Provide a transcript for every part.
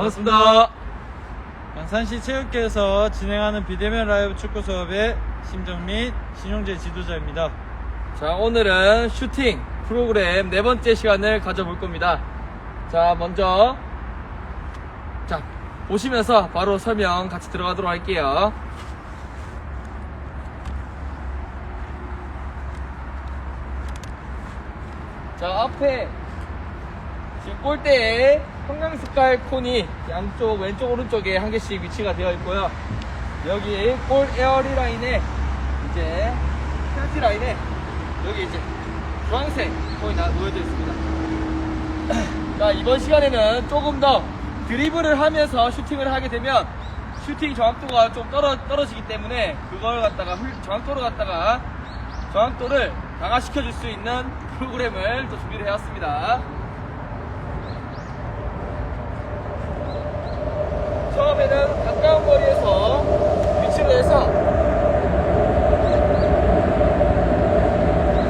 반갑습니다. 양산시 체육회에서 진행하는 비대면 라이브 축구 수업의 심정민, 신용재 지도자입니다. 자, 오늘은 슈팅 프로그램 네 번째 시간을 가져볼 겁니다. 자, 먼저, 자, 보시면서 바로 설명 같이 들어가도록 할게요. 자, 앞에 지금 골대에 형광 색깔 콘이 양쪽 왼쪽 오른쪽에 한 개씩 위치가 되어 있고요. 여기 골 에어리 라인에 이제 펜티 라인에 여기 이제 주황색 콘이 나- 놓여져 있습니다. 자 이번 시간에는 조금 더 드리블을 하면서 슈팅을 하게 되면 슈팅 정확도가 좀 떨어, 떨어지기 때문에 그걸 갖다가 훌- 정확도를 갖다가 정확도를 강화시켜 줄 수 있는 프로그램을 또 준비를 해왔습니다. 처음에는 가까운 거리에서 위치를 해서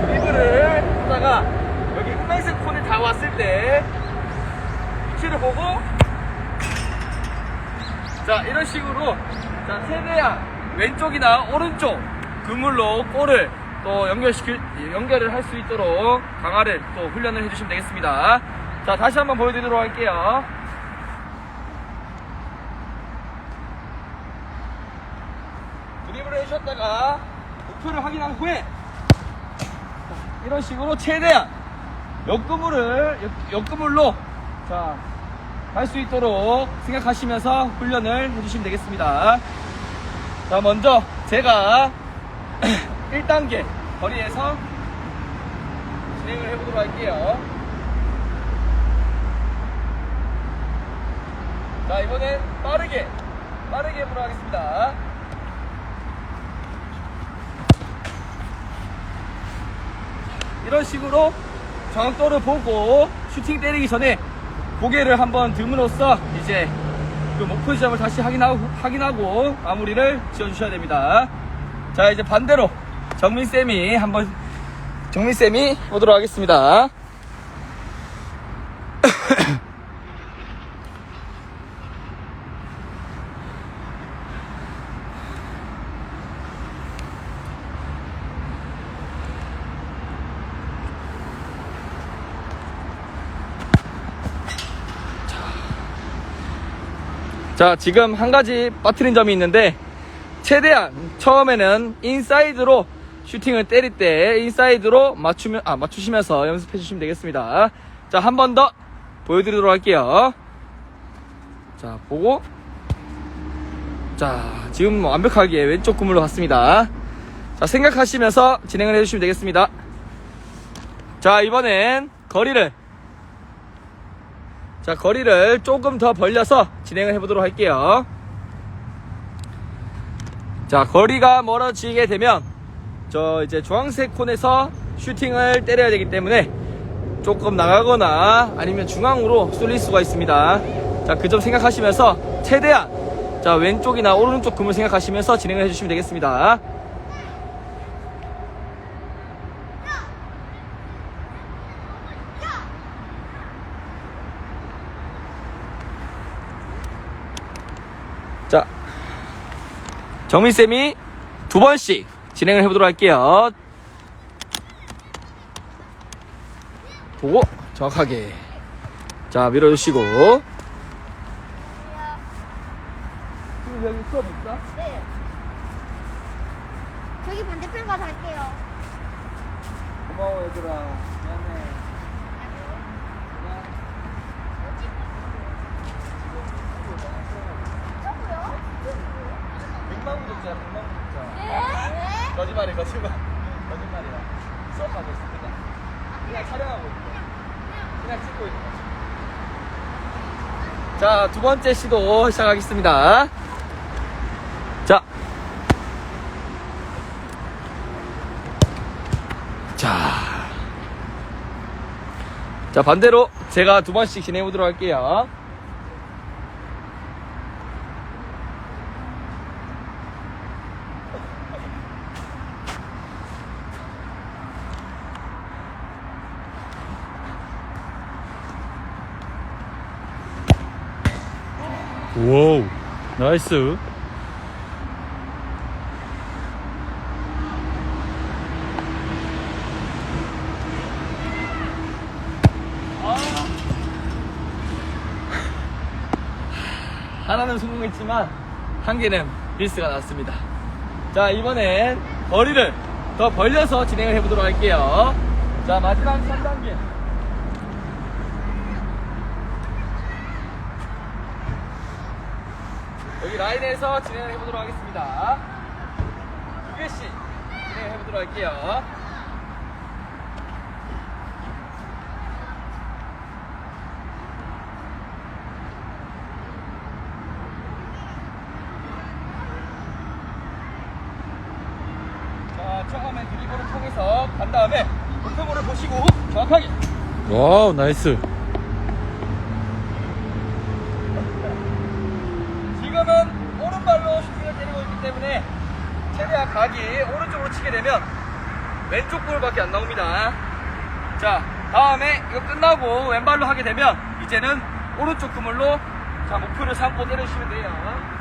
드리블을 하다가 여기 흑맹색 콘에 다 왔을 때 위치를 보고 자 이런 식으로 자 최대한 왼쪽이나 오른쪽 그물로 골을 또 연결시킬 연결을 할 수 있도록 강화를 또 훈련을 해주시면 되겠습니다. 자 다시 한번 보여드리도록 할게요. 드리블을 해주셨다가 목표를 확인한 후에 이런 식으로 최대한 옆그물을 옆, 옆그물로 자갈 수 있도록 생각하시면서 훈련을 해주시면 되겠습니다. 자 먼저 제가 1단계 거리에서 진행을 해보도록 할게요. 자 이번엔 빠르게 빠르게 해보도록 하겠습니다. 이런 식으로 정확도를 보고 슈팅 때리기 전에 고개를 한번 듦으로써 이제 그 목표 지점을 다시 확인하고, 확인하고 마무리를 지어주셔야 됩니다. 자, 이제 반대로 정민쌤이 한번, 정민쌤이 오도록 하겠습니다. 자, 지금 한 가지 빠뜨린 점이 있는데, 최대한 처음에는 인사이드로 슈팅을 때릴 때 인사이드로 맞추면, 아, 맞추시면서 연습해 주시면 되겠습니다. 자, 한 번 더 보여드리도록 할게요. 자, 보고. 자, 지금 완벽하게 왼쪽 구물로 갔습니다. 자, 생각하시면서 진행을 해주시면 되겠습니다. 자, 이번엔 거리를 자, 거리를 조금 더 벌려서 진행을 해보도록 할게요. 자, 거리가 멀어지게 되면, 저 이제 주황색 콘에서 슈팅을 때려야 되기 때문에 조금 나가거나 아니면 중앙으로 쏠릴 수가 있습니다. 자, 그 점 생각하시면서 최대한 자, 왼쪽이나 오른쪽 금을 생각하시면서 진행을 해주시면 되겠습니다. 정민쌤이 두 번씩 진행을 해보도록 할게요. 보고 정확하게. 자, 밀어주시고. 여기 수업 있어? 네. 저기 반대편 가서 할게요. 고마워, 얘들아. 미안해. 저거요? 백만 구독자, 백만 구독자. 네? 거짓말이 거짓말. 거짓말이야. 수업하고 있습니다. 그냥 촬영하고 있고. 그냥 찍고 있는 거지. 자, 두 번째 시도 시작하겠습니다. 자. 자. 자, 반대로 제가 두 번씩 진행해 보도록 할게요. 와우 나이스 하나는 성공했지만 한 개는 미스가 났습니다. 자 이번엔 거리를 더 벌려서 진행을 해보도록 할게요. 자 마지막 3단계. 여기 라인에서 진행을 해보도록 하겠습니다. 두 개씩 진행을 해보도록 할게요. 자, 처음에 드리블을 통해서 간 다음에 목표물을 보시고 정확하게 와우 나이스 밖에 안 나옵니다. 자, 다음에 이거 끝나고 왼발로 하게 되면 이제는 오른쪽 그물로 자, 목표를 삼고 때리시면 돼요.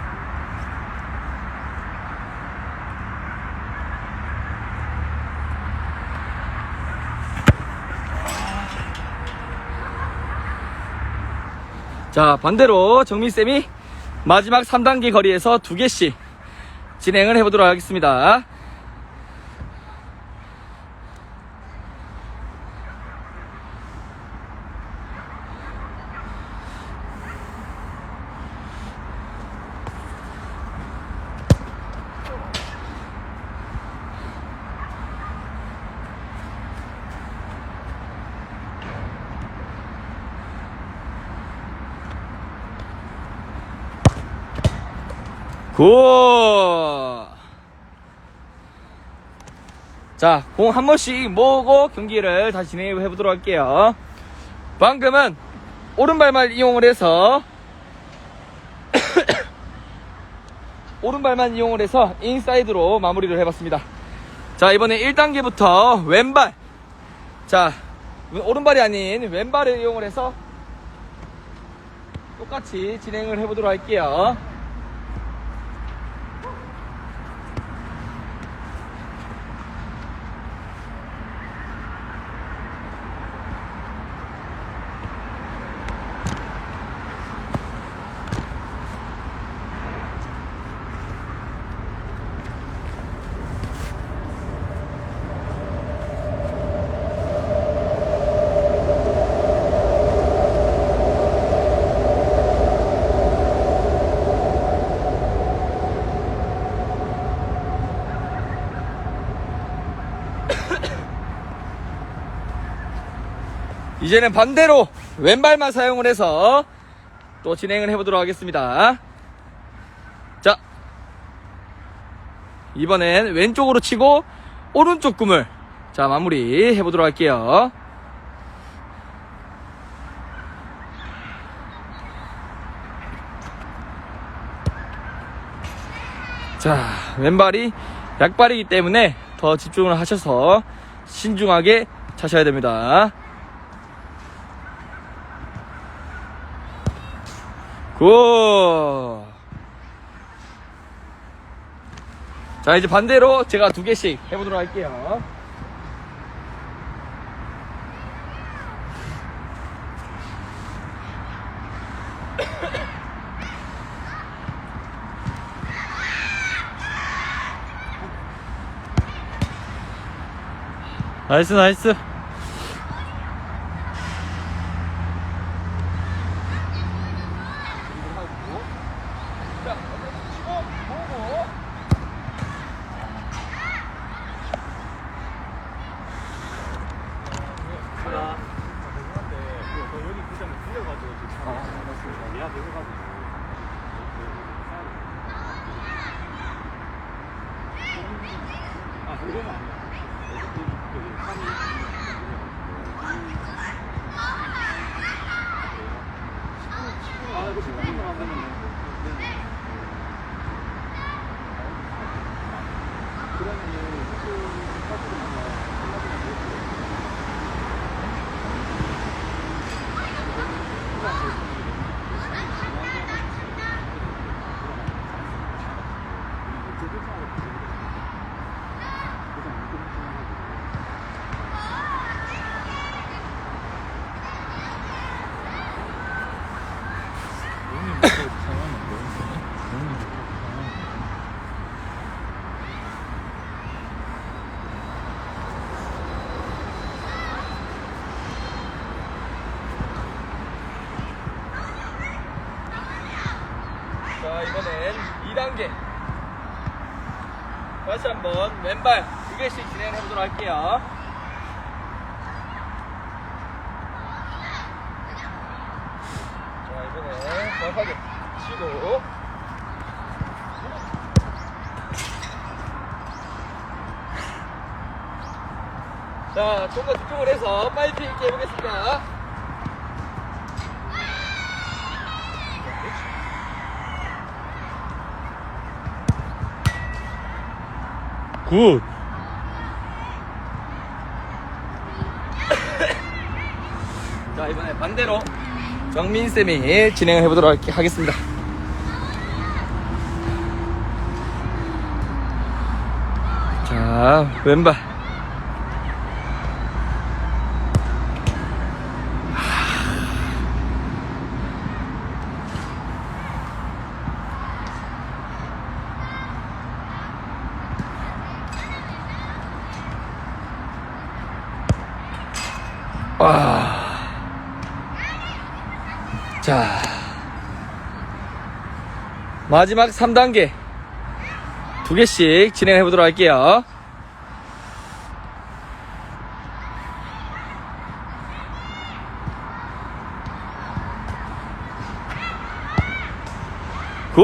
자, 반대로 정민쌤이 마지막 3단계 거리에서 두 개씩 진행을 해보도록 하겠습니다. 자, 공 한 번씩 모으고 경기를 다시 진행해 보도록 할게요. 방금은 오른발만 이용을 해서 오른발만 이용을 해서 인사이드로 마무리를 해봤습니다. 자, 이번에 1단계부터 왼발. 자, 오른발이 아닌 왼발을 이용을 해서 똑같이 진행을 해보도록 할게요. 이제는 반대로 왼발만 사용을 해서 또 진행을 해보도록 하겠습니다. 자, 이번엔 왼쪽으로 치고 오른쪽 꿈을 자 마무리 해보도록 할게요. 자, 왼발이 약발이기 때문에 더 집중을 하셔서 신중하게 차셔야 됩니다. 굿. 자, 이제 반대로 제가 두 개씩 해보도록 할게요. 나이스 나이스 한번 왼발 두 개씩 진행해 보도록 할게요. 굿. 자, 이번에 반대로 정민쌤이 진행을 해보도록 하겠습니다. 자, 왼발. 와. 자. 마지막 3단계. 두 개씩 진행해 보도록 할게요. 굿!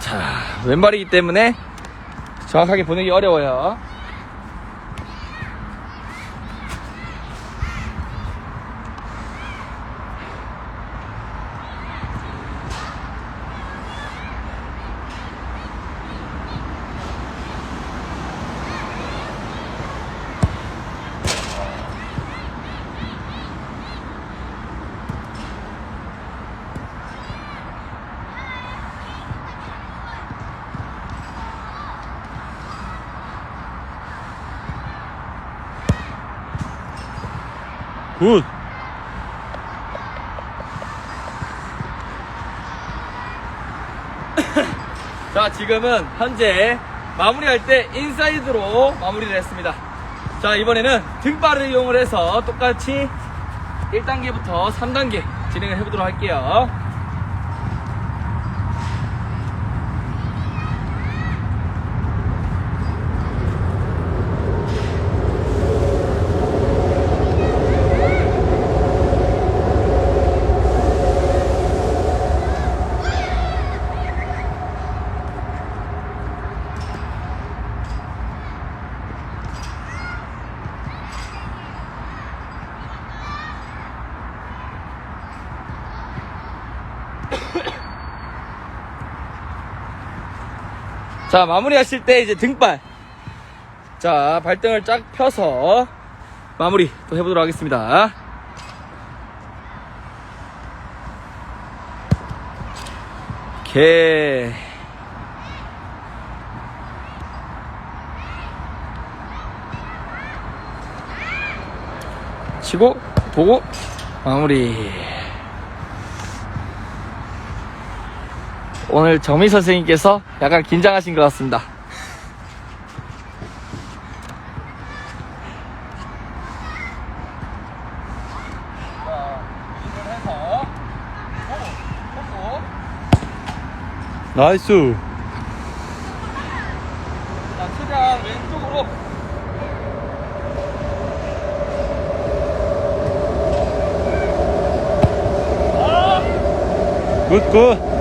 자, 왼발이기 때문에 정확하게 보내기 어려워요. 굿. 자, 지금은 현재 마무리할 때 인사이드로 마무리를 했습니다. 자, 이번에는 등발을 이용을 해서 똑같이 1단계부터 3단계 진행을 해보도록 할게요. 자, 마무리 하실 때 이제 등발. 자, 발등을 쫙 펴서 마무리 또 해보도록 하겠습니다. 오케이. 치고, 보고, 마무리. 오늘 정미 선생님께서 약간 긴장하신 것 같습니다. 나이스. 자, 최대한 왼쪽으로. 굿, 굿.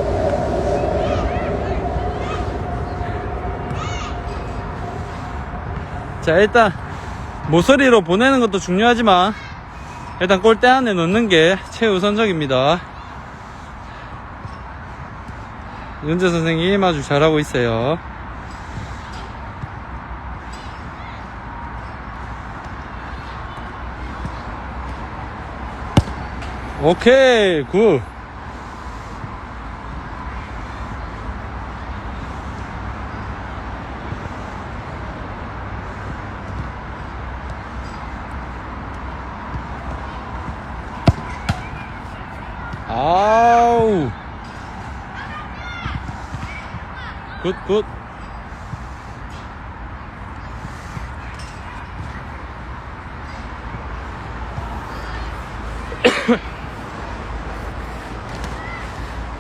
자, 일단, 모서리로 보내는 것도 중요하지만, 일단 골대 안에 넣는 게 최우선적입니다. 윤재 선생님 아주 잘하고 있어요. 오케이, 굿. 아우. 굿, 굿.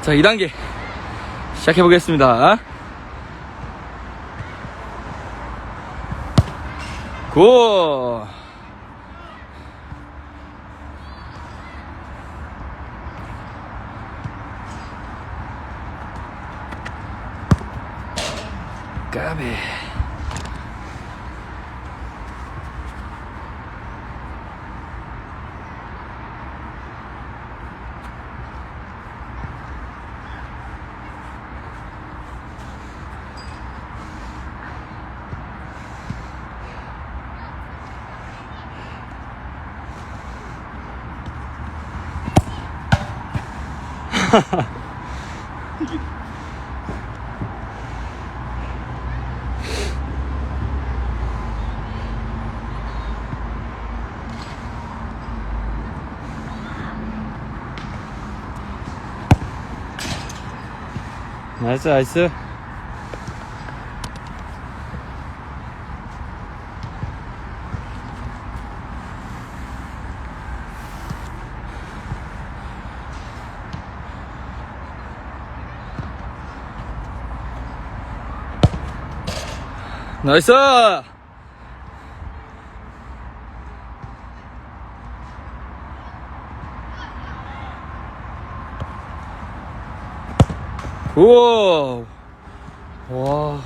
자, 2단계 시작해 보겠습니다. 고! 까비. 나이스, 나이스. 나이스! 우와! 와,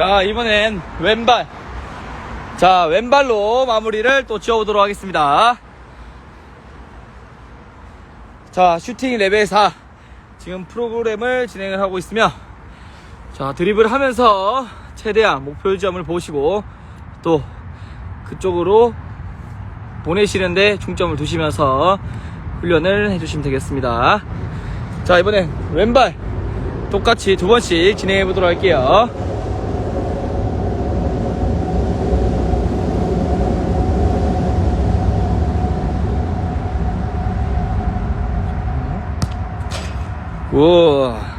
자, 이번엔 왼발. 자, 왼발로 마무리를 또 지어보도록 하겠습니다. 자, 슈팅 레벨 4. 지금 프로그램을 진행을 하고 있으며, 자, 드리블 하면서 최대한 목표 지점을 보시고, 또 그쪽으로 보내시는데 중점을 두시면서 훈련을 해주시면 되겠습니다. 자, 이번엔 왼발. 똑같이 두 번씩 진행해 보도록 할게요. 우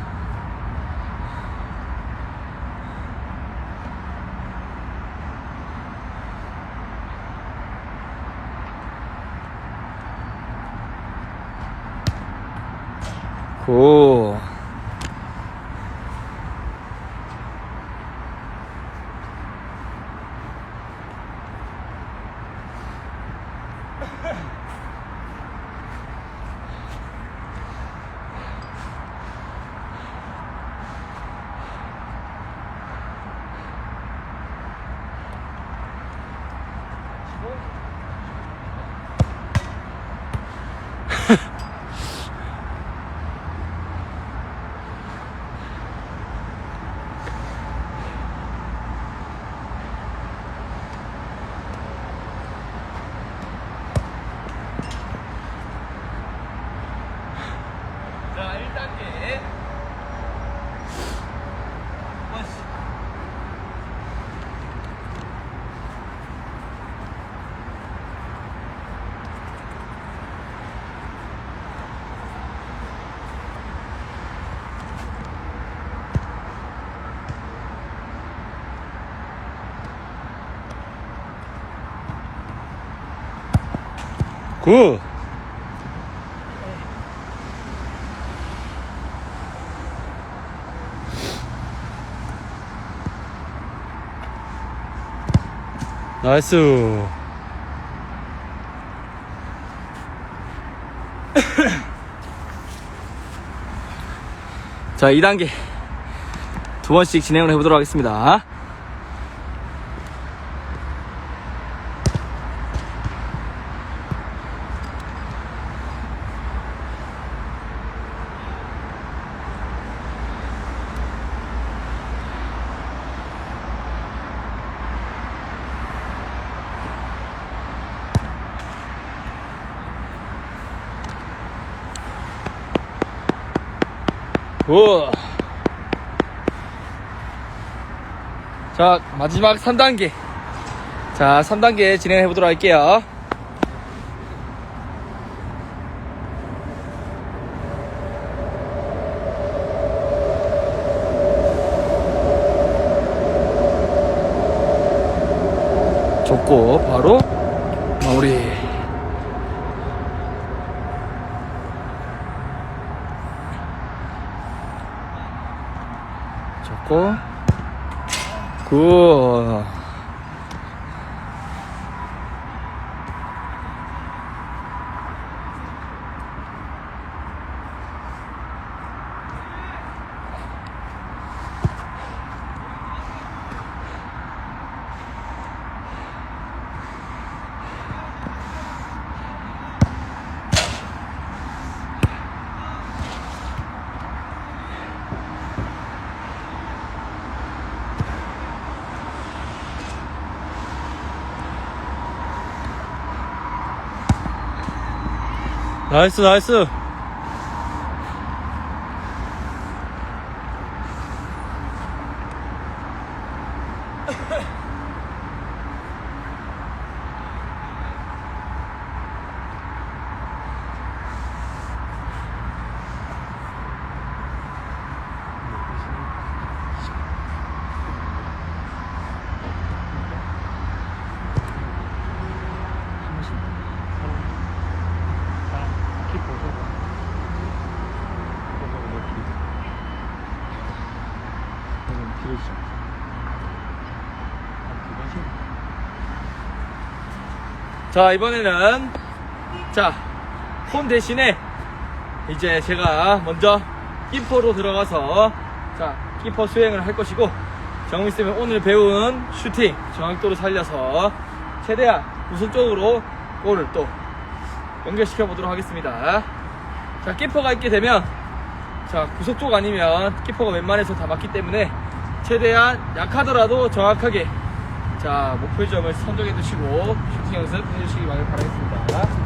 굿. 나이스. 자, 2단계. 두 번씩 진행을 해보도록 하겠습니다. 우. 자, 마지막 3단계. 자, 3단계 진행해 보도록 할게요. 접고 바로 마무리. 접고 굿. 나이스, 나이스. 자, 이번에는, 자, 홈 대신에, 이제 제가 먼저 키퍼로 들어가서, 자, 키퍼 수행을 할 것이고, 정우쌤은 오늘 배운 슈팅 정확도를 살려서, 최대한 우선 쪽으로 골을 또 연결시켜 보도록 하겠습니다. 자, 키퍼가 있게 되면, 자, 구석 쪽 아니면 키퍼가 웬만해서 다 맞기 때문에, 최대한 약하더라도 정확하게 자, 목표 지점을 선정해 두시고 슈팅 연습 해 주시기 바라겠습니다.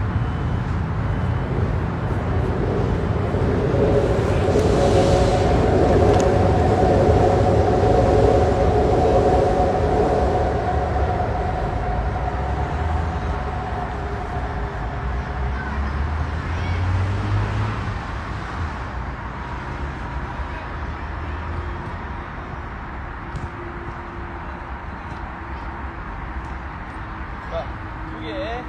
자, 두 개.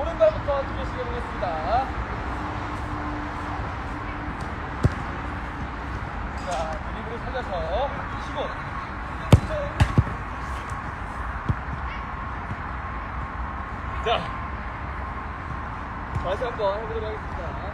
오른발부터 두 개씩 해보겠습니다. 자, 드리블을 살려서 치고. 자, 다시 한번 해보도록 하겠습니다.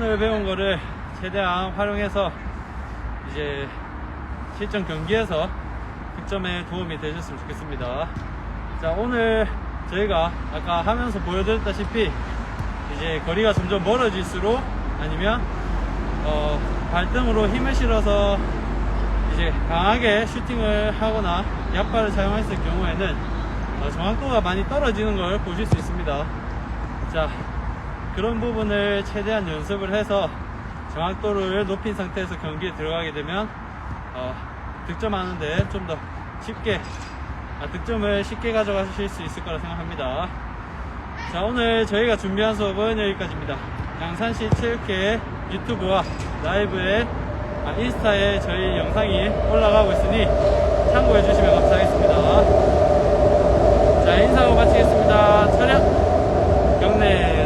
오늘 배운 거를 최대한 활용해서 이제 실전 경기에서 득점에 도움이 되셨으면 좋겠습니다. 자, 오늘 저희가 아까 하면서 보여드렸다시피 이제 거리가 점점 멀어질수록 아니면 어, 발등으로 힘을 실어서 이제 강하게 슈팅을 하거나 약발을 사용했을 경우에는 어, 정확도가 많이 떨어지는 걸 보실 수 있습니다. 자, 그런 부분을 최대한 연습을 해서 정확도를 높인 상태에서 경기에 들어가게 되면 어, 득점하는데 좀 더 쉽게 아, 득점을 쉽게 가져가실 수 있을 거라 생각합니다. 자 오늘 저희가 준비한 수업은 여기까지입니다. 양산시 체육회 유튜브와 라이브에 아, 인스타에 저희 영상이 올라가고 있으니 참고해 주시면 감사하겠습니다. 자 인사하고 마치겠습니다. 촬영 경례